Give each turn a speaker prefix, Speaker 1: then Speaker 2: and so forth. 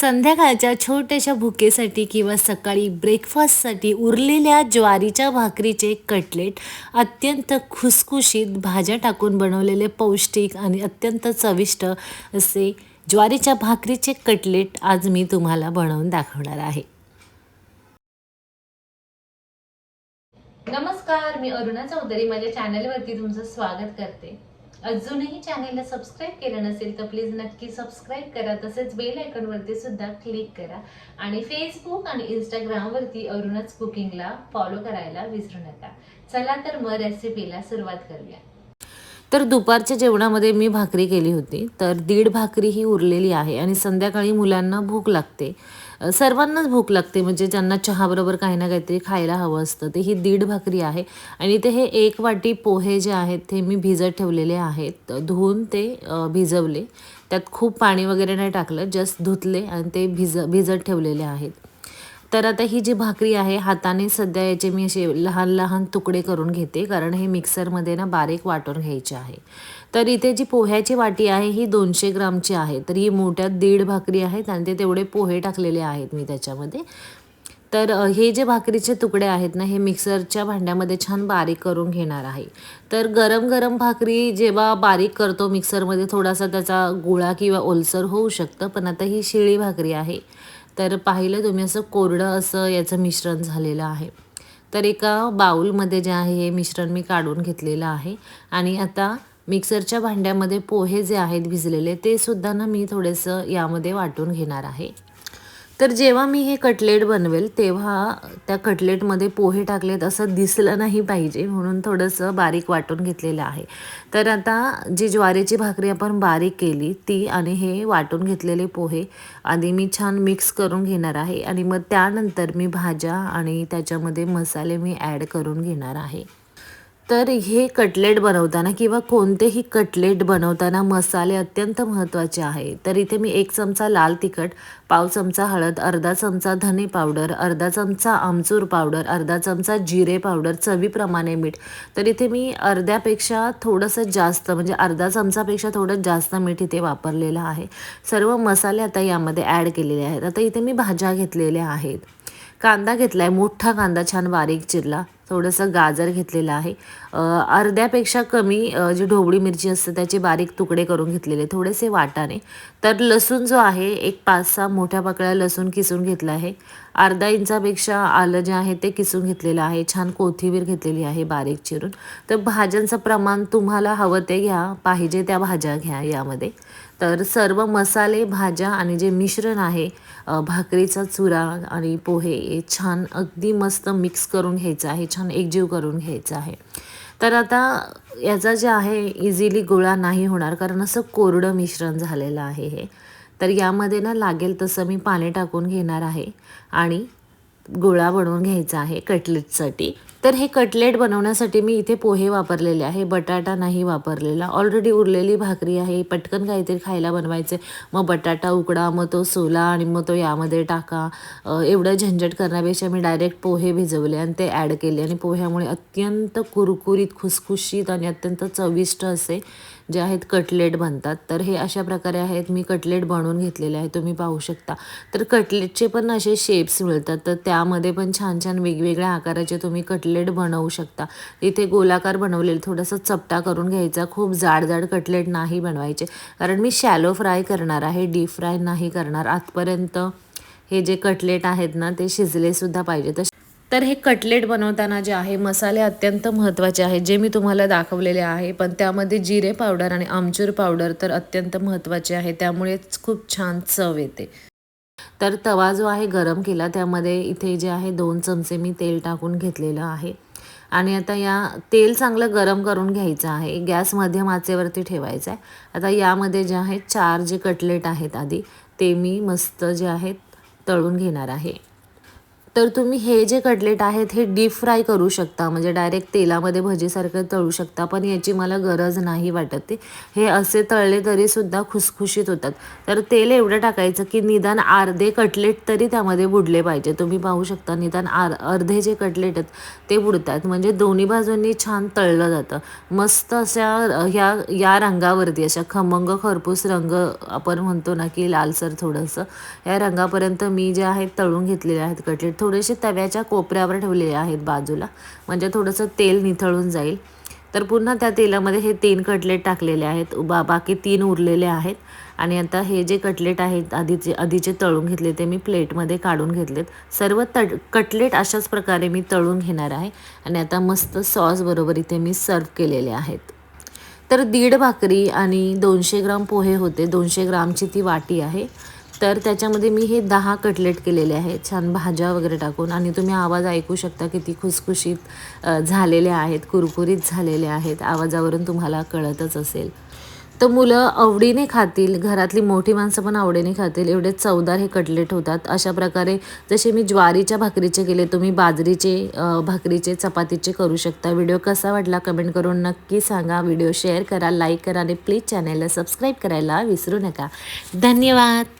Speaker 1: संध्याकाळच्या छोट्याशा भुकेसाठी किंवा सकाळी ब्रेकफास्टसाठी उरलेल्या ज्वारीच्या भाकरीचे कटलेट अत्यंत खुसखुशीत भाज्या टाकून बनवलेले पौष्टिक आणि अत्यंत चविष्ट असे ज्वारीच्या भाकरीचे कटलेट आज मी तुम्हाला बनवून दाखवणार आहे.
Speaker 2: नमस्कार मी अरुणा चौधरी. माझ्या चॅनलवरती तुमचं स्वागत करते. अजूनही चॅनेलला सबस्क्राईब केलं नसेल तर प्लीज नक्की सबस्क्राईब करा. तसेच बेल आयकॉनवरती सुद्धा क्लिक करा. आणि फेसबुक आणि इंस्टाग्रामवरती अरुणच कुकिंगला फॉलो करायला विसरू नका. चला तर मग रेसिपीला सुरुवात करूया.
Speaker 1: तर दुपारच्या जेवणामध्ये मी भाकरी केली होती. तर दीड भाकरी ही उरलेली आहे आणि संध्याकाळी मुलांना भूक लागते. सर्वांनाच भूक लागते. म्हणजे ज्यांना चहाबरोबर काही ना काहीतरी खायला हवं असतं ते ही दीड भाकरी आहे. आणि ते हे एक वाटी पोहे जे आहेत ते मी भिजत ठेवलेले आहेत. धुवून ते भिजवले. त्यात खूप पाणी वगैरे नाही टाकलं जस्ट धुतले आणि ते भिज भिजत ठेवलेले आहेत. तर आता ही जी भाकरी आहे हाताने सध्या याचे मी असे लहान लहान तुकडे करून घेते कारण हे मिक्सरमध्ये ना बारीक वाटून घ्यायचे आहे. तर इथे जी पोह्याची वाटी आहे ही दोनशे ग्रामची आहे. तर ही मोठ्यात दीड भाकरी आहेत आणि ते तेवढे पोहे टाकलेले आहेत मी त्याच्यामध्ये. तर हे जे भाकरीचे तुकडे आहेत ना हे मिक्सरच्या भांड्यामध्ये छान बारीक करून घेणार आहे. तर गरम गरम भाकरी जेव्हा बारीक करतो मिक्सरमध्ये थोडासा त्याचा गुळा किंवा ओलसर होऊ शकतं पण आता ही शिळी भाकरी आहे. तर पाहिलं तुम्ही असं कोरडं असं याचं मिश्रण झालेलं आहे. तर एका बाऊलमध्ये जे आहे हे मिश्रण मी काढून घेतलेलं आहे. आणि आता मिक्सरच्या भांड्यामध्ये पोहे जे आहेत भिजलेले ते सुद्धा ना मी थोडंसं यामध्ये वाटून घेणार आहे. तर जेव्हा मी हे कटलेट बनवेल तेव्हा त्या कटलेटमध्ये पोहे टाकलेत असं दिसलं नाही पाहिजे म्हणून थोडंसं बारीक वाटून घेतलेलं आहे. तर आता जी ज्वारीची भाकरी आपण बारीक केली ती आणि हे वाटून घेतलेले पोहे आधी मी छान मिक्स करून घेणार आहे आणि मग त्यानंतर मी भाज्या आणि त्याच्यामध्ये मसाले मी ॲड करून घेणार आहे. तर हे कटलेट बनवताना किंवा कोणतेही कटलेट बनवताना मसाले अत्यंत महत्त्वाचे आहे. तर इथे मी एक चमचा लाल तिखट पाव चमचा हळद अर्धा चमचा धने पावडर अर्धा चमचा आमचूर पावडर अर्धा चमचा जिरे पावडर चवीप्रमाणे मीठ. तर इथे मी अर्ध्यापेक्षा थोडंसं जास्त म्हणजे अर्धा चमचापेक्षा थोडं जास्त मीठ इथे वापरलेलं आहे. सर्व मसाले आता यामध्ये ॲड केलेले आहेत. आता इथे मी भाज्या घेतलेल्या आहेत. कांदा घेतला आहे मोठा कांदा छान बारीक चिरला. थोडंसं गाजर घेतलेलं आहे. अर्ध्यापेक्षा कमी जी ढोबळी मिरची असते त्याचे बारीक तुकडे करून घेतलेले थोडेसे वाटाणे. तर लसूण जो आहे एक पाच सहा मोठ्या पाकळ्या लसूण किसून घेतला आहे. अर्धा इंचापेक्षा आलं जे आहे ते किसून घेतलेलं आहे. छान कोथिंबीर घेतलेली आहे बारीक चिरून. तर भाज्यांचं प्रमाण तुम्हाला हवं ते घ्या. पाहिजे त्या भाज्या घ्या यामध्ये. तर सर्व मसाले भाज्या आणि जे मिश्रण आहे भाकरीचा चुरा आणि पोहे छान अगदी मस्त मिक्स करून घ्यायचं आहे. छान एकजीव करून घ्यायचं आहे. तर आता याचा जे आहे इझिली गोळा नाही होणार. कारण असं कोरडं मिश्रण झालेलं आहे हे. तर यामध्ये ना लागेल तसं मी पाणी टाकून घेणार आहे आणि गोळा बनवून घ्यायचा आहे कटलेटसाठी. तर हे कटलेट बनवण्यासाठी मी इथे पोहे वापरलेले आहे बटाटा नाही वापरलेला. ऑलरेडी उरलेली भाकरी आहे पटकन काहीतरी खायला बनवायचे मग बटाटा उकडा मग तो सोला आणि मग तो यामध्ये टाका. एवढं झंझट करण्यापेक्षा मी डायरेक्ट पोहे भिजवले आणि ते ॲड केले आणि पोह्यामुळे अत्यंत कुरकुरीत खुसखुशीत आणि अत्यंत चविष्ट असे जे आहेत कटलेट बनतात. तर हे अशा प्रकारे आहेत. मी कटलेट बनवून घेतलेले आहे. तुम्ही पाहू शकता. तर कटलेटचे पण असे शेप्स मिळतात. तर त्यामध्ये पण छान छान वेगवेगळ्या आकाराचे तुम्ही कटलेट कटलेट बनवू शकता. इथे गोलाकार बनवलेले थोडंसं चपटा करून घ्यायचा. खूप जाड जाड कटलेट नाही बनवायचे. कारण मी शॅलो फ्राय करणार आहे डीप फ्राय नाही करणार. आजपर्यंत हे जे कटलेट आहेत ना ते शिजले सुद्धा पाहिजे. तर तर हे कटलेट बनवताना जे आहे मसाले अत्यंत महत्त्वाचे आहेत. जे मी तुम्हाला दाखवलेले आहे पण त्यामध्ये जिरे पावडर आणि आमचूर पावडर तर अत्यंत महत्त्वाचे आहे. त्यामुळेच खूप छान चव येते. तर तवा जो आहे गरम केला त्यामध्ये इथे जे आहे दोन चमचे मी तेल टाकून घेतलेलं आहे. आणि आता या तेल चांगलं गरम करून घ्यायचं आहे. गॅस मध्यम आचेवरती ठेवायचं आहे. आता यामध्ये जे आहे चार जे कटलेट आहेत आधी ते मी मस्त जे आहेत तळून घेणार आहे. तर तुम्ही हे जे कटलेट आहेत हे डीप फ्राय करू शकता. म्हणजे डायरेक्ट तेलामध्ये भजीसारखं तळू शकता. पण याची मला गरज नाही वाटत ते. हे असे तळले तरीसुद्धा खुसखुशीत होतात. तर तेल एवढं टाकायचं की निदान अर्धे कटलेट तरी त्यामध्ये बुडले पाहिजे. तुम्ही पाहू शकता निदान आर अर्धे जे कटलेट आहेत ते बुडतात. म्हणजे दोन्ही बाजूंनी छान तळलं जातं. मस्त अशा ह्या या रंगावरती अशा खमंग खरपूस रंग आपण म्हणतो ना की लालसर थोडंसं या रंगापर्यंत मी जे आहेत तळून घेतलेले आहेत कटलेट. थोडेसे तव्याच्या कोपऱ्यावर ठेवलेले आहेत बाजूला. म्हणजे थोडंसं तेल निथळून जाईल. तर पुन्हा त्या तेलामध्ये हे तीन कटलेट टाकलेले आहेत. बा बाकी तीन उरलेले आहेत. आणि आता हे जे कटलेट आहेत आधीचे आधीचे तळून घेतले ते मी प्लेटमध्ये काढून घेतलेत. सर्व तट कटलेट अशाच प्रकारे मी तळून घेणार आहे. आणि आता मस्त सॉसबरोबर इथे मी सर्व केलेले आहेत. तर दीड भाकरी आणि दोनशे ग्राम पोहे होते. दोनशे ग्रामची ती वाटी आहे. तर त्याच्यामध्ये मी हे दहा कटलेट केलेले आहेत. छान भाज्या वगैरे टाकून आणि तुम्ही आवाज ऐकू शकता किती खुसखुशीत झालेले आहेत कुरकुरीत झालेले आहेत. आवाजावरून तुम्हाला कळतच असेल. तर मुलं आवडीने खातील घरातली मोठी माणसं पण आवडीने खातील. एवढे चवदार हे कटलेट होतात. अशा प्रकारे जसे मी ज्वारीच्या भाकरीचे केले तुम्ही बाजरीचे भाकरीचे चपातीचे करू शकता. व्हिडिओ कसा वाटला कमेंट करून नक्की सांगा. व्हिडिओ शेअर करा लाईक करा आणि प्लीज चॅनलला सबस्क्राईब करायला विसरू नका. धन्यवाद!